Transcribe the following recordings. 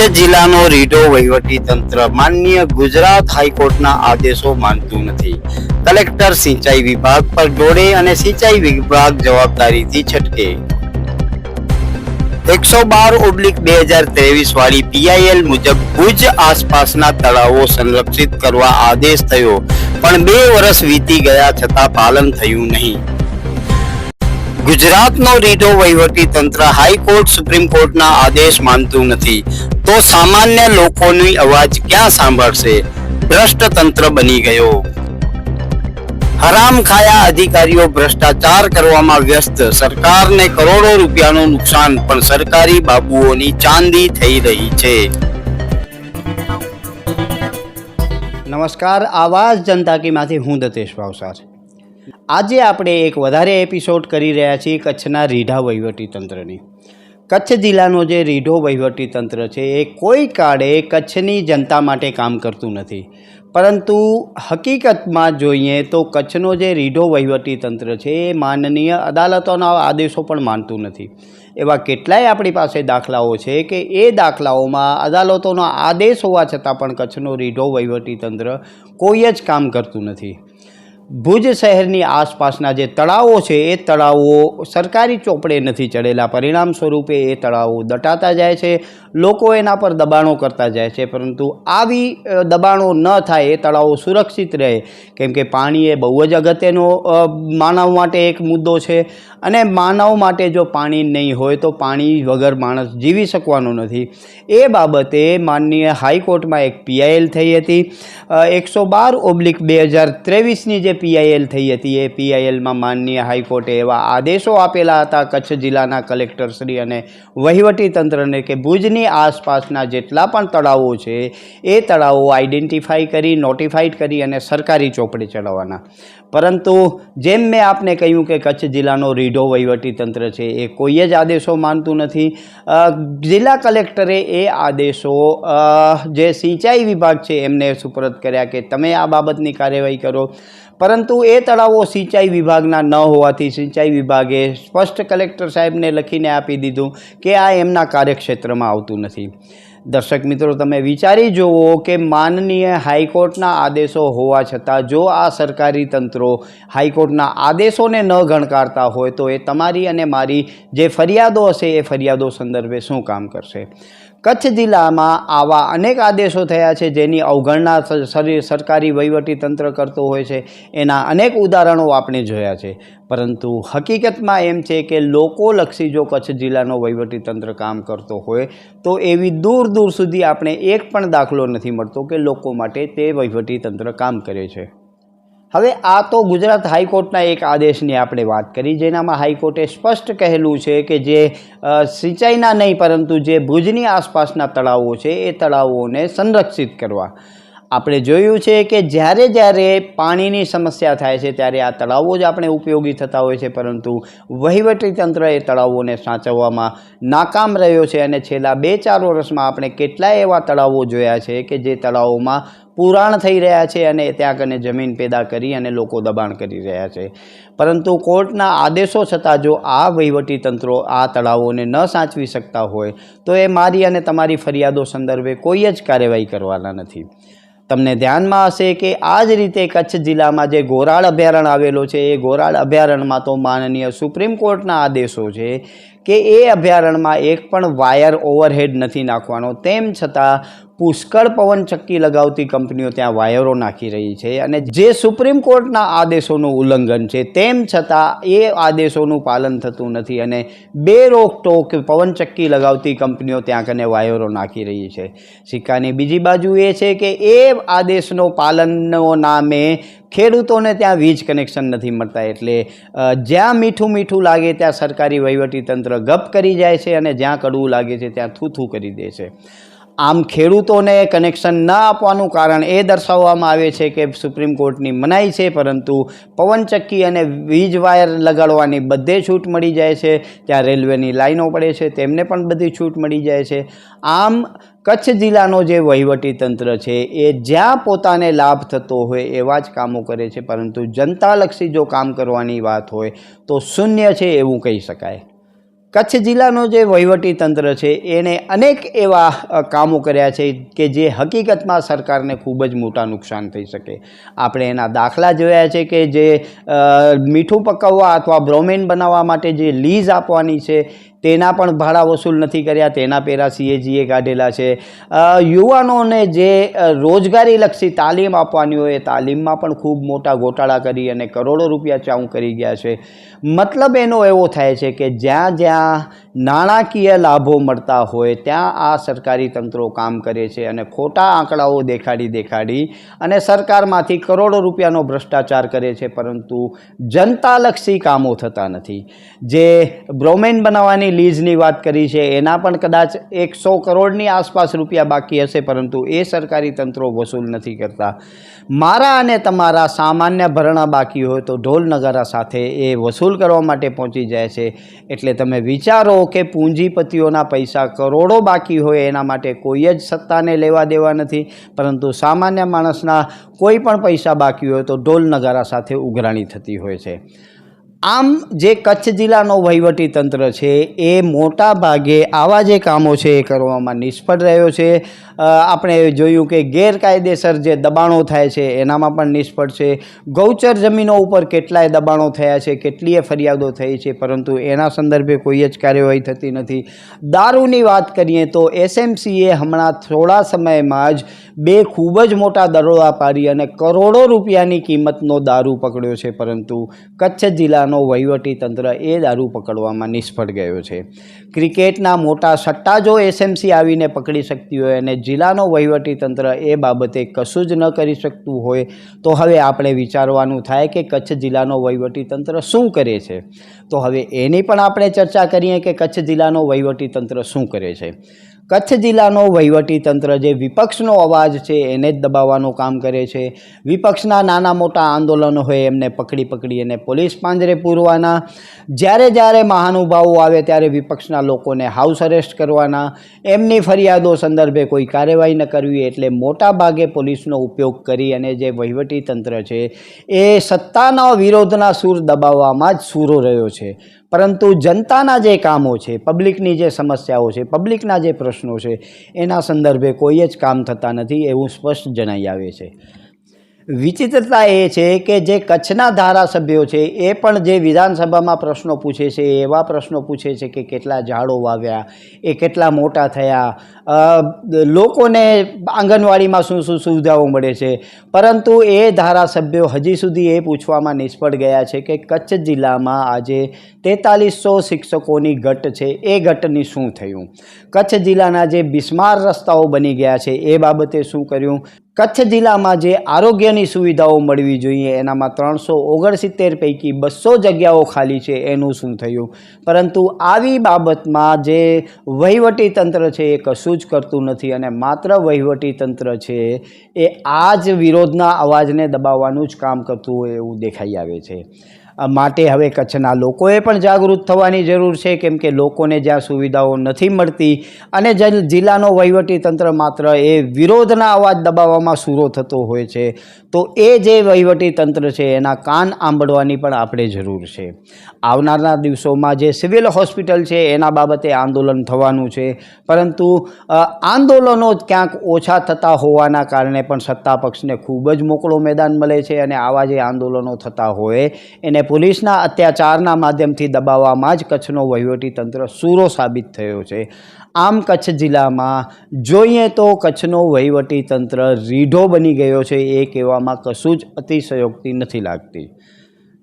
કચ્છ જિલ્લાનો રીટો વહીવટી તંત્ર માન્ય ગુજરાત હાઈકોર્ટના આદેશો માનતું નથી. કલેક્ટર સિંચાઈ વિભાગ પર દોડે અને સિંચાઈ વિભાગ જવાબદારીથી છટકે. એકસો બાર ઓબ્લિક બે હજાર ત્રેવીસ વાળી પીઆઈએલ મુજબ ભુજ આસપાસના તળાવો સંરક્ષિત કરવા આદેશ થયો. પણ બે વર્ષ વીતી ગયા છતાં પાલન થયું નહીં. ગુજરાતનો રીઢો વહીવટી તંત્ર હાઈકોર્ટ સુપ્રીમ કોર્ટના આદેશ માનતું નથી. તો સામાન્ય લોકોની અવાજ ક્યાં સાંભળશે? ભ્રષ્ટ તંત્ર બની ગયો. હરામ ખાયા અધિકારીઓ ભ્રષ્ટાચાર કરવામાં વ્યસ્ત. સરકારને કરોડો રૂપિયાનું નુકસાન, પણ સરકારી બાબુઓની ચાંદી થઈ રહી છે. નમસ્કાર, આવાજ જનતા કીમાંથી હું દતેશ ભાવસાર આજે આપણે એક વધારે એપિસોડ કરી રહ્યા છીએ કચ્છના રીઢા વહીવટી તંત્રની. કચ્છ જિલ્લાનો જે રીઢો તંત્ર છે, એ કોઈ કાળે કચ્છની જનતા માટે કામ કરતું નથી. પરંતુ હકીકતમાં જોઈએ તો કચ્છનો જે રીઢો તંત્ર છે, એ માનનીય અદાલતોના આદેશો પણ માનતું નથી. એવા કેટલાય આપણી પાસે દાખલાઓ છે કે એ દાખલાઓમાં અદાલતોનો આદેશ હોવા છતાં પણ કચ્છનો રીઢો તંત્ર કોઈ જ કામ કરતું નથી. ભુજ શહેરની આસપાસના જે તળાવો છે, એ તળાવો સરકારી ચોપડે નથી ચડેલા. પરિણામ સ્વરૂપે એ તળાવો દટાતા જાય છે, લોકો એના પર દબાણો કરતા જાય છે, પરંતુ આવી દબાણો ન થાય, એ તળાવો સુરક્ષિત રહે. કેમ કે પાણી એ બહુ જ અગત્યનો માનવ માટે એક મુદ્દો છે. અને માનવ માટે જો પાણી નહીં હોય, તો પાણી વગર માણસ જીવી શકવાનો નથી. એ બાબતે માનનીય હાઈકોર્ટમાં એક પીઆઈએલ થઈ હતી. એકસો બાર ઓબ્લિક બે હજાર ત્રેવીસની જે પીઆઈએલ થઈ હતી. એ પીઆઈએલમાં માનનીય હાઈકોર્ટે એવા આદેશો આપેલા હતા કચ્છ જિલ્લાના કલેક્ટરશ્રી અને વહીવટી તંત્રને કે ભુજની આસપાસના જેટલા પણ તળાવો છે, એ તળાવો આઈડેન્ટિફાઈ કરી, નોટિફાઈડ કરી અને સરકારી ચોપડે ચડાવવાના. પરંતુ જેમ મેં આપને કહ્યું કે કચ્છ જિલ્લાનો રીઢો વહીવટી તંત્ર છે, એ કોઈ જ આદેશો માનતું નથી. જિલ્લા કલેક્ટરે એ આદેશો જે સિંચાઈ વિભાગ છે, એમને સુપરત કર્યા કે તમે આ બાબતની કાર્યવાહી કરો. પરંતુ એ તળાવો સિંચાઈ વિભાગના ન હોવાથી સિંચાઈ વિભાગે સ્પષ્ટ કલેક્ટર સાહેબને લખીને આપી દીધું કે આ એમના કાર્યક્ષેત્રમાં આવતું નથી. દર્શક મિત્રો, તમે વિચારી જુઓ કે માનનીય હાઈકોર્ટના આદેશો હોવા છતાં જો આ સરકારી તંત્રો હાઈકોર્ટના આદેશોને ન ગણકારતા હોય તો એ તમારી અને મારી જે ફરિયાદો હશે, એ ફરિયાદો સંદર્ભે શું કામ કરશે? કચ્છ જિલ્લામાં આવા અનેક આદેશો થયા છે જેની અવગણના સરકારી વહીવટી તંત્ર કરતો હોય છે. એના અનેક ઉદાહરણો આપણે જોયા છે. પરંતુ હકીકતમાં એમ છે કે લોકોલક્ષી જો કચ્છ જિલ્લાનો વહીવટી તંત્ર કામ કરતો હોય, તો એવી દૂર દૂર સુધી આપણે એક પણ દાખલો નથી મળતો કે લોકો માટે તે વહીવટી તંત્ર કામ કરે છે. હવે આ તો ગુજરાત હાઈકોર્ટના એક આદેશની આપણે વાત કરી, જેનામાં હાઈકોર્ટે સ્પષ્ટ કહેલું છે કે જે સિંચાઈના નહીં, પરંતુ જે ભુજની આસપાસના તળાવો છે, એ તળાવોને સંરક્ષિત કરવા. આપણે જોયું છે કે જ્યારે જ્યારે પાણીની સમસ્યા થાય છે, ત્યારે આ તળાવો જ આપણે ઉપયોગી થતા હોય છે, પરંતુ વહીવટી તંત્ર એ તળાવોને સાચવવામાં નાકામ રહ્યો છે, અને છેલ્લા બે ચાર વર્ષમાં આપણે કેટલાય એવા તળાવો જોયા છે કે જે તળાવોમાં પુરાણ થઈ રહ્યા છે અને ત્યાં કને જમીન પેદા કરી અને લોકો દબાણ કરી રહ્યા છે. પરંતુ કોર્ટના આદેશો છતાં જો આ વહીવટી તંત્રો આ તળાવોને ન સાચવી શકતા હોય, તો એ મારી અને તમારી ફરિયાદો સંદર્ભે કોઈ જ કાર્યવાહી કરવાના નથી. તમને ધ્યાનમાં હશે કે આ જ રીતે કચ્છ જિલ્લામાં જે ગોરાળ અભયારણ્ય આવેલો છે, એ ગોરાળ અભયારણ્યમાં તો માનનીય સુપ્રીમ કોર્ટના આદેશો છે કે એ અભયારણ્યમાં એક પણ વાયર ઓવરહેડ નથી નાખવાનો. તેમ છતાં, પુષ્કળ પવનચક્કી લગાવતી કંપનીઓ ત્યાં વાયરો નાખી રહી છે અને જે સુપ્રીમ કોર્ટના આદેશોનું ઉલ્લંઘન છે, તેમ છતાં એ આદેશોનું પાલન થતું નથી અને બે રોકટોક પવનચક્કી લગાવતી કંપનીઓ ત્યાં કને વાયરો નાખી રહી છે. સિક્કાની બીજી બાજુ એ છે કે એ આદેશનો પાલનનો નામે ખેડૂતોને ત્યાં વીજ કનેક્શન નથી મળતા એટલે જ્યાં મીઠું મીઠું લાગે ત્યાં સરકારી વહીવટી તંત્ર ગપ કરી જાય છે અને જ્યાં કડવું લાગે છે ત્યાં થૂથું કરી દે છે. આમ ખેડૂતોને કનેક્શન ન આપવાનું કારણ એ દર્શાવવામાં આવે છે કે સુપ્રીમ કોર્ટની મનાઈ છે, પરંતુ પવનચક્કી અને વીજ વાયર લગાડવાની બધે છૂટ મળી જાય છે. ત્યાં રેલવેની લાઈનો પડે છે, તેમને પણ બધી છૂટ મળી જાય છે. આમ કચ્છ જિલ્લાનો જે વહીવટી તંત્ર છે, એ જ્યાં પોતાને લાભ થતો હોય એવા જ કામો કરે છે, પરંતુ જનતાલક્ષી જો કામ કરવાની વાત હોય તો શૂન્ય છે એવું કહી શકાય. કચ્છ જિલ્લાનો જે વહીવટી તંત્ર છે એણે અનેક એવા કામો કર્યા છે કે જે હકીકતમાં સરકારને ખૂબ જ મોટા નુકસાન થઈ શકે. આપણે એના દાખલા જોયા છે કે જે મીઠું પકવવા અથવા બ્રોમેન બનાવવા માટે જે લીઝ આપવાની છે તેના પણ ભાડા વસૂલ નથી કર્યા, તેના પેરા સીએજીએ કાઢેલા છે. યુવાનોને જે રોજગારીલક્ષી તાલીમ આપવાની હોય, એ તાલીમમાં પણ ખૂબ મોટા ગોટાળા કરી અને કરોડો રૂપિયા ચાઉં કરી ગયા છે. મતલબ એનો એવો થાય છે કે જ્યાં જ્યાં નાણાકીય લાભો મળતા હોય ત્યાં આ સરકારી તંત્રો કામ કરે છે અને ખોટા આંકડાઓ દેખાડી દેખાડી અને સરકારમાંથી કરોડો રૂપિયાનો ભ્રષ્ટાચાર કરે છે, પરંતુ જનતાલક્ષી કામો થતા નથી. જે બ્રોમેન બનાવવાની લીઝની વાત કરી છે, એના પણ કદાચ એકસો કરોડની આસપાસ રૂપિયા બાકી હશે, પરંતુ એ સરકારી તંત્રો વસૂલ નથી કરતા. મારા અને તમારા સામાન્ય ભરણા બાકી હોય તો ઢોલ નગારા સાથે એ વસૂલ કરવા માટે પહોંચી જાય છે. એટલે તમે વિચારો કે પૂંજીપતિઓના પૈસા કરોડો બાકી હોય એના માટે કોઈ જ સત્તાને લેવા દેવા નથી, પરંતુ સામાન્ય માણસના કોઈ પણ પૈસા બાકી હોય તો ઢોલ નગારા સાથે ઉઘરાણી થતી હોય છે. આમ જે કચ્છ જિલ્લાનો તંત્ર છે, એ મોટા ભાગે આવા જે કામો છે, એ કરવામાં નિષ્ફળ રહ્યો છે. આપણે જોયું કે ગેરકાયદેસર જે દબાણો થાય છે, એનામાં પણ નિષ્ફળ છે. ગૌચર જમીનો ઉપર કેટલાય દબાણો થયા છે, કેટલીય ફરિયાદો થઈ છે, પરંતુ એના સંદર્ભે કોઈ જ કાર્યવાહી થતી નથી. દારૂની વાત કરીએ તો એસએમસીએ હમણાં થોડા સમયમાં જ બે ખૂબ જ મોટા દરોડા પાડી અને કરોડો રૂપિયાની કિંમતનો દારૂ પકડ્યો છે, પરંતુ કચ્છ જિલ્લાનો વહીવટી તંત્ર એ દારૂ પકડવામાં નિષ્ફળ ગયો છે. ક્રિકેટના મોટા સટ્ટા જો એસએમસી આવીને પકડી શકતી હોય અને જિલ્લાનો વહીવટી તંત્ર એ બાબતે કશું જ ન કરી શકતું હોય તો હવે આપણે વિચારવાનું થાય કે કચ્છ જિલ્લાનો વહીવટી તંત્ર શું કરે છે. તો હવે એની પણ આપણે ચર્ચા કરીએ કે કચ્છ જિલ્લાનો વહીવટી તંત્ર શું કરે છે. કચ્છ જિલ્લાનો તંત્ર જે વિપક્ષનો અવાજ છે, એને જ દબાવવાનું કામ કરે છે. વિપક્ષના નાના મોટા આંદોલનો હોય, એમને પકડી પકડી અને પોલીસ પાંજરે પૂરવાના. જ્યારે જ્યારે મહાનુભાવો આવે, ત્યારે વિપક્ષના લોકોને હાઉસ અરેસ્ટ કરવાના. એમની ફરિયાદો સંદર્ભે કોઈ કાર્યવાહી ન કરવી, એટલે મોટા ભાગે પોલીસનો ઉપયોગ કરી અને જે તંત્ર છે, એ સત્તાના વિરોધના સૂર દબાવવામાં જ સૂરો રહ્યો છે. પરંતુ જનતાના જે કામો છે, પબ્લિકની જે સમસ્યાઓ છે, પબ્લિકના જે પ્રશ્નો છે, એના સંદર્ભે કોઈ જ કામ થતા નથી એવું સ્પષ્ટ જણાઈ આવે છે. વિચિત્રતા એ છે કે જે કચ્છના ધારાસભ્યો છે, એ પણ જે વિધાનસભામાં પ્રશ્નો પૂછે છે, એવા પ્રશ્નો પૂછે છે કે કેટલા ઝાડો વાવ્યા, એ કેટલા મોટા થયા લોકોને આંગણવાડીમાં શું શું સુવિધાઓ મળે છે. પરંતુ એ ધારાસભ્યો હજી સુધી એ પૂછવામાં નિષ્ફળ ગયા છે કે કચ્છ જિલ્લામાં આજે તેતાલીસો શિક્ષકોની ઘટ છે, એ ઘટની શું થયું? કચ્છ જિલ્લાના જે બિસ્માર રસ્તાઓ બની ગયા છે, એ બાબતે શું કર્યું? કચ્છ જિલ્લામાં જે આરોગ્યની સુવિધાઓ મળવી જોઈએ, એનામાં ત્રણસો ઓગણસિત્તેર પૈકી બસો જગ્યાઓ ખાલી છે, એનું શું થયું? પરંતુ આવી બાબતમાં જે વહીવટી તંત્ર છે એ કશું જ કરતું નથી અને માત્ર વહીવટી તંત્ર છે એ આ જ વિરોધના અવાજને દબાવવાનું જ કામ કરતું હોય એવું દેખાઈ આવે છે. માટે હવે કચ્છના લોકોએ પણ જાગૃત થવાની જરૂર છે, કેમ કે લોકોને જ્યાં સુવિધાઓ નથી મળતી અને જિલ્લાનો તંત્ર માત્ર એ વિરોધના અવાજ દબાવવામાં સુરો થતો હોય છે, તો એ જે વહીવટી તંત્ર છે, એના કાન આંબળવાની પણ આપણે જરૂર છે. આવનારના દિવસોમાં જે સિવિલ હોસ્પિટલ છે, એના બાબતે આંદોલન થવાનું છે, પરંતુ આંદોલનો ક્યાંક ઓછા થતા હોવાના કારણે પણ સત્તા પક્ષને ખૂબ જ મોકળો મેદાન મળે છે અને આવા જે આંદોલનો થતા હોય, એને પોલીસના અત્યાચારના માધ્યમથી દબાવવામાં જ કચ્છનો તંત્ર સૂરો સાબિત થયો છે. આમ કચ્છ જિલ્લામાં જોઈએ તો કચ્છનો તંત્ર રીઢો બની ગયો છે, એ કહેવામાં કશું જ અતિશયોક્તિ નથી લાગતી.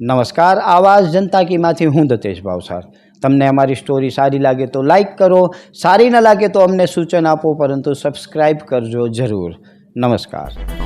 નમસ્કાર આવાજ જનતા કીમાંથી હું દતેશ ભાવસાર. તમને અમારી સ્ટોરી સારી લાગે તો લાઈક કરો, સારી ન લાગે તો અમને સૂચન આપો, પરંતુ સબસ્ક્રાઈબ કરજો જરૂર. નમસ્કાર.